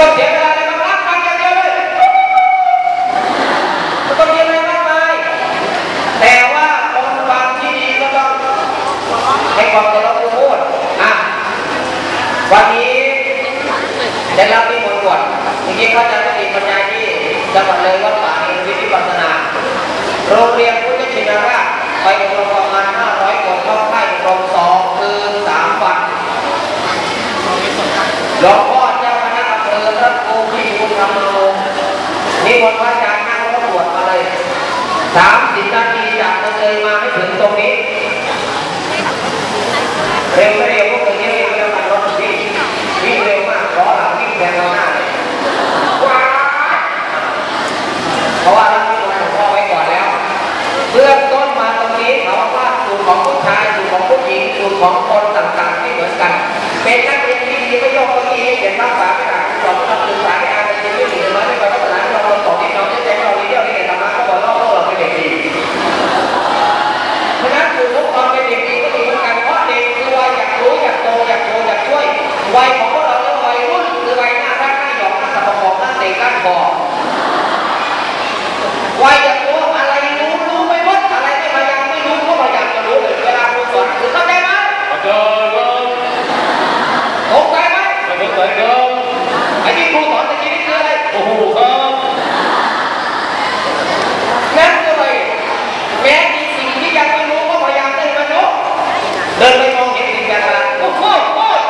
ต้องเสียเวลาในบางรักฟัาเดียวเลยไม่ต้องเรียอะไรมากมายแต่ว่าคนฟังที่ดีก็ต้องให้ความเคารพผู้พูดวันนี้ได้รับที่บนบวชทีนี้เาใจก็ดีปัญญาที่จังหวัดเลยวัดป่าอินวิทิปัสนาโรงเรียนพุทธชินราชไปอบรมประมาณ500คนเข้าค่ายอบรมสองคืนสามวันหลวงพ่อ ดำรงนิมนพระอาจารย์นั่งแก็บวชมาเลยสามสิบนาทีจากเราเลยมาไม่ถึงตรงนี้เร็วไม่เร็วพวกนี้เร็วเร็วมันรถวิ่วิ่งเร็วมากล้อหลังวิ่งแทงเราหน้าเลยว้าเพราะว่าเราที่เราพ่อไว้ก่อนแล้วเพื่อต้นมาตรงนี้เขาว่าสูตรของผู้ชายสูตรของผู้หญิงสูตรของคนต่างๆที่เหมือนกัน เป็นนัก กี้ครูสอนตะกี้นี่คืออะไร โอ้โหครับนั่นเลยแม้มีสิ่งที่ยังไม่รู้ก็พยายามเดินมาโน้เดินไป